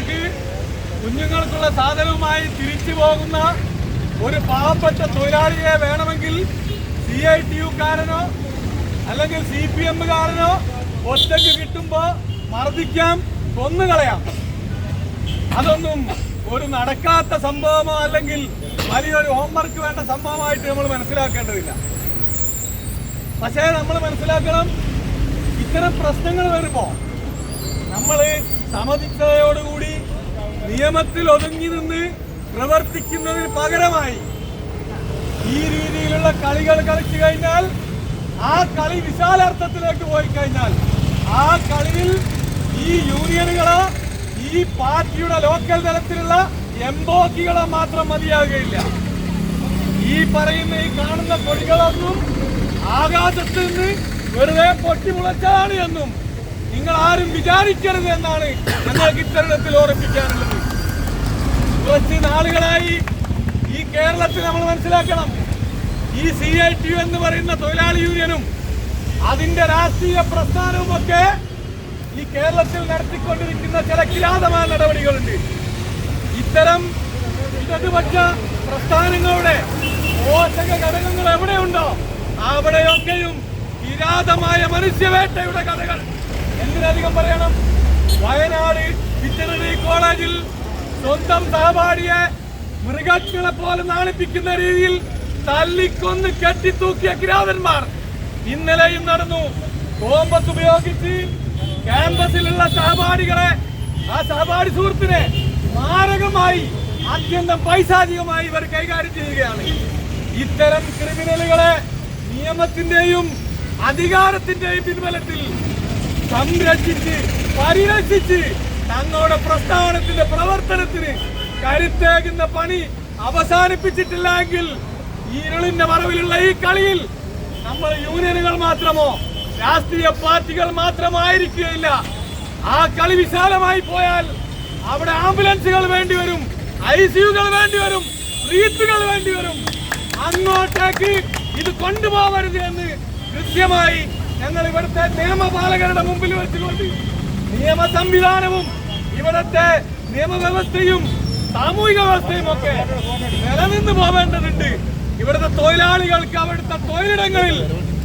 വീട്ടിലേക്ക് കുഞ്ഞുങ്ങൾക്കുള്ള സാധനവുമായി തിരിച്ചു പോകുന്ന ഒരു പാവപ്പെട്ട തൊഴിലാളിയെ വേണമെങ്കിൽ സി ഐ ടി യുക്കാരനോ അല്ലെങ്കിൽ സി പി എമ്മുകാരനോ ഒറ്റയ്ക്ക് കിട്ടുമ്പോ മർദ്ദിക്കാം കൊന്നുകളയാം. അതൊന്നും ഒരു നടക്കാത്ത സംഭവമോ അല്ലെങ്കിൽ വലിയൊരു ഹോംവർക്ക് വേണ്ട സംഭവമായിട്ട് നമ്മൾ മനസ്സിലാക്കേണ്ടതില്ല. പക്ഷേ നമ്മൾ മനസ്സിലാക്കണം ഇത്തരം പ്രശ്നങ്ങൾ വരുമ്പോൾ നമ്മൾ സമതിച്ചതയോടുകൂടി നിയമത്തിൽ ഒതുങ്ങി നിന്ന് പ്രവർത്തിക്കുന്നതിന് പകരമായി ഈ രീതിയിലുള്ള കളികൾ കളിച്ചു കഴിഞ്ഞാൽ ആ കളി വിശാലാർത്ഥത്തിലേക്ക് പോയി കഴിഞ്ഞാൽ ആ കളിയിൽ ഈ യൂണിയനുകളോ ഈ പാർട്ടിയുടെ ലോക്കൽ തലത്തിലുള്ള എംബോക്കികളെ മാത്രം മതിയാകുകയില്ല. ഈ പറയുന്ന ഈ കാണുന്ന കൊടികളൊന്നും ആകാശത്ത് നിന്ന് വെറുതെ പൊട്ടിമുളച്ചതാണ് എന്നും നിങ്ങൾ ആരും വിചാരിക്കരുത് എന്നാണ് ഞങ്ങൾക്ക് ഇത്തരണത്തിൽ ഓർപ്പിക്കാനുള്ളത് കുറച്ച് നാളുകളായി ഈ കേരളത്തിൽ നമ്മൾ മനസ്സിലാക്കണം. ഈ സി ഐ ടി എന്ന് പറയുന്ന തൊഴിലാളി യൂണിയനും അതിന്റെ രാഷ്ട്രീയ പ്രസ്ഥാനവും ഒക്കെ ഈ കേരളത്തിൽ നടത്തിക്കൊണ്ടിരിക്കുന്ന ചില കിരാതമായ നടപടികളുണ്ട്. ഇത്തരം ഇടതുപക്ഷ പ്രസ്ഥാനങ്ങളുടെ പോഷക ഘടകങ്ങൾ എവിടെയുണ്ടോ അവിടെയൊക്കെയും കിരാതമായ മനുഷ്യവേട്ടയുടെ കഥകൾ. എന്തിനധികം പറയണം? വയനാട് വെറ്ററിനറി കോളേജിൽ സ്വന്തം സഹപാഠിയെ മൃഗങ്ങളെ പോലെ നാണിപ്പിക്കുന്ന രീതിയിൽ തല്ലിക്കൊന്ന് കെട്ടിത്തൂക്കിയ കിരാതന്മാർ ഇന്നലെയും നടന്നു. കോമ്പസ് ഉപയോഗിച്ച് ക്യാമ്പസിലുള്ള സഹപാഠികളെ ആ സഹപാഠി സുഹൃത്തിനെ മാരകമായി അത്യന്തം പൈശാചികമായി ഇവർ കൈകാര്യം ചെയ്യുകയാണ്. ഇത്തരം ക്രിമിനലുകളെ നിയമത്തിന്റെയും അധികാരത്തിന്റെയും പിൻബലത്തിൽ സംരക്ഷിച്ച് പരിരക്ഷിച്ച് തങ്ങളുടെ പ്രസ്ഥാനത്തിന്റെ പ്രവർത്തനത്തിന് കരുത്തേകുന്ന പണി അവസാനിപ്പിച്ചിട്ടില്ല എങ്കിൽ ഇരുളിന്റെ മറവിലുള്ള ഈ കളിയിൽ നമ്മൾ യൂണിയനുകൾ മാത്രമോ രാഷ്ട്രീയ പാർട്ടികൾ മാത്രമായിരിക്കുകയില്ല. ആ കളി വിശാലമായി പോയാൽ അവിടെ ആംബുലൻസുകൾ വേണ്ടിവരും ഐ സിയുകൾ വേണ്ടിവരും റീത്തുകൾ വേണ്ടിവരും അങ്ങോട്ടേക്ക് ഇത് കൊണ്ടുപോകരുത് എന്ന് കൃത്യമായി ഞങ്ങൾ ഇവിടുത്തെ നിയമപാലകരുടെ മുമ്പിൽ വെച്ചുകൊണ്ട് നിയമ സംവിധാനവും ഇവിടുത്തെ നിയമവ്യവസ്ഥയും സാമൂഹിക വ്യവസ്ഥയും ഒക്കെ നിലനിന്ന് പോവേണ്ടതുണ്ട്. ഇവിടുത്തെ തൊഴിലാളികൾക്ക് അവിടുത്തെ തൊഴിലിടങ്ങളിൽ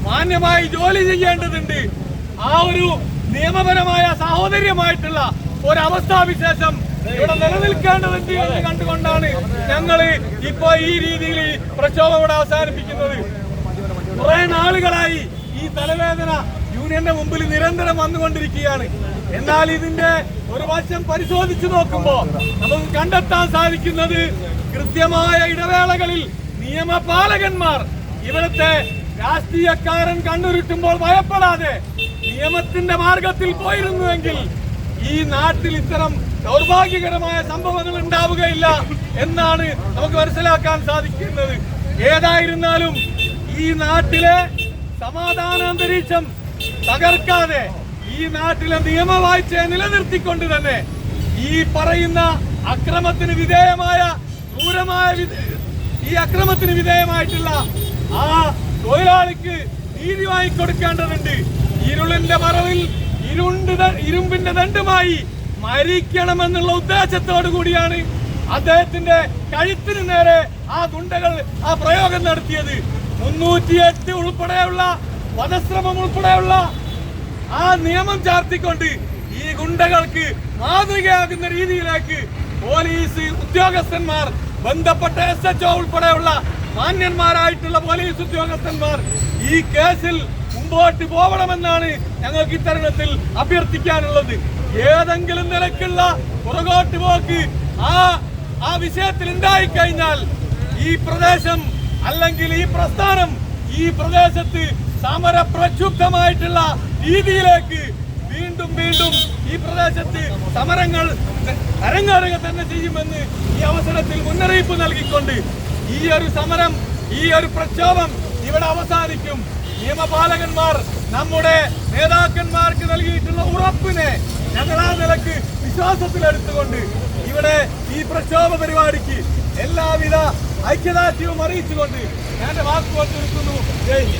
മാന്യമായി ജോലി ചെയ്യേണ്ടതുണ്ട്. ആ ഒരു നിയമപരമായ സാഹോദര്യമായിട്ടുള്ള ഒരു അവസ്ഥാവിശേഷം ഇവിടെ നിലനിൽക്കേണ്ടതുണ്ട് എന്ന് കണ്ടുകൊണ്ടാണ് ഞങ്ങൾ ഇപ്പോ ഈ രീതിയിൽ പ്രക്ഷോഭം ഇവിടെ അവസാനിപ്പിക്കുന്നത്. കുറെ നാളുകളായി ഈ തലവേദന യൂണിയന്റെ മുമ്പിൽ നിരന്തരം വന്നുകൊണ്ടിരിക്കുകയാണ്. എന്നാൽ ഇതിന്റെ ഒരു വശം പരിശോധിച്ചു നോക്കുമ്പോ നമുക്ക് കണ്ടെത്താൻ സാധിക്കുന്നത് കൃത്യമായ ഇടവേളകളിൽ നിയമപാലകന്മാർ ഇവിടുത്തെ രാഷ്ട്രീയക്കാരൻ കണ്ണുരുട്ടുമ്പോൾ ഭയപ്പെടാതെ നിയമത്തിന്റെ മാർഗത്തിൽ പോയിരുന്നുവെങ്കിൽ ഈ നാട്ടിൽ ഇത്തരം ദൗർഭാഗ്യകരമായ സംഭവങ്ങൾ ഉണ്ടാവുകയില്ല എന്നാണ് നമുക്ക് മനസ്സിലാക്കാൻ സാധിക്കുന്നത്. ഏതായിരുന്നാലും ഈ നാട്ടിലെ സമാധാന അന്തരീക്ഷം തകർക്കാതെ ഈ നാട്ടിലെ നിയമവാഴ്ചയെ നിലനിർത്തിക്കൊണ്ട് തന്നെ ഈ പറയുന്ന അക്രമത്തിന് വിധേയമായ ക്രൂരമായ ഈ അക്രമത്തിന് വിധേയമായിട്ടുള്ള ആ തൊഴിലാളിക്ക് നീതി വാങ്ങിക്കൊടുക്കേണ്ടതുണ്ട്. ഇരുളിന്റെ മറവിൽ ഇരുണ്ട് ഇരുമ്പിന്റെ ദണ്ടുമായി മരിക്കണമെന്നുള്ള ഉദ്ദേശത്തോടു കൂടിയാണ് അദ്ദേഹത്തിന്റെ കഴുത്തിന് നേരെ ആ ഗുണ്ടകൾ ആ പ്രയോഗം നടത്തിയത്. മുന്നൂറ്റിയെട്ട് ഉൾപ്പെടെയുള്ള വധശ്രമം ഉൾപ്പെടെയുള്ള ആ നിയമം ചാർത്തിക്കൊണ്ട് ഈ ഗുണ്ടകൾക്ക് മാതൃകയാകുന്ന രീതിയിലേക്ക് പോലീസ് ഉദ്യോഗസ്ഥന്മാർ ബന്ധപ്പെട്ട എസ് എച്ച് ഒ ഉൾപ്പെടെയുള്ള മാന്യന്മാരായിട്ടുള്ള പോലീസ് ഉദ്യോഗസ്ഥന്മാർ ഈ കേസിൽ മുമ്പോട്ട് പോകണമെന്നാണ് ഞങ്ങൾക്ക് ഇത്തരണത്തിൽ അഭ്യർത്ഥിക്കാനുള്ളത്. ഏതെങ്കിലും നിലക്കുള്ള പുറകോട്ട് പോക്ക് ആ ആ വിഷയത്തിൽ ഉണ്ടായിക്കഴിഞ്ഞാൽ ഈ പ്രദേശം അല്ലെങ്കിൽ ഈ പ്രസ്ഥാനം ഈ പ്രദേശത്ത് സമര പ്രക്ഷുബ്ധമായിട്ടുള്ള രീതിയിലേക്ക് വീണ്ടും വീണ്ടും ഈ പ്രദേശത്ത് സമരങ്ങൾ അരങ്ങേറുക തന്നെ ചെയ്യുമെന്ന് ഈ അവസരത്തിൽ മുന്നറിയിപ്പ് നൽകിക്കൊണ്ട് ഈ ഒരു സമരം ഈ ഒരു പ്രക്ഷോഭം ഇവിടെ അവസാനിക്കും. നിയമപാലകന്മാർ നമ്മുടെ നേതാക്കന്മാർക്ക് നൽകിയിട്ടുള്ള ഉറപ്പിനെ ഞങ്ങൾ ആ നിലയ്ക്ക് വിശ്വാസത്തിലെടുത്തുകൊണ്ട് ഇവിടെ ഈ പ്രക്ഷോഭ പരിപാടിക്ക് എല്ലാവിധ ഐക്യദാർഢ്യവും അറിയിച്ചുകൊണ്ട് ഞാൻ വാക്കുകൾ തീർക്കുന്നു ജയ്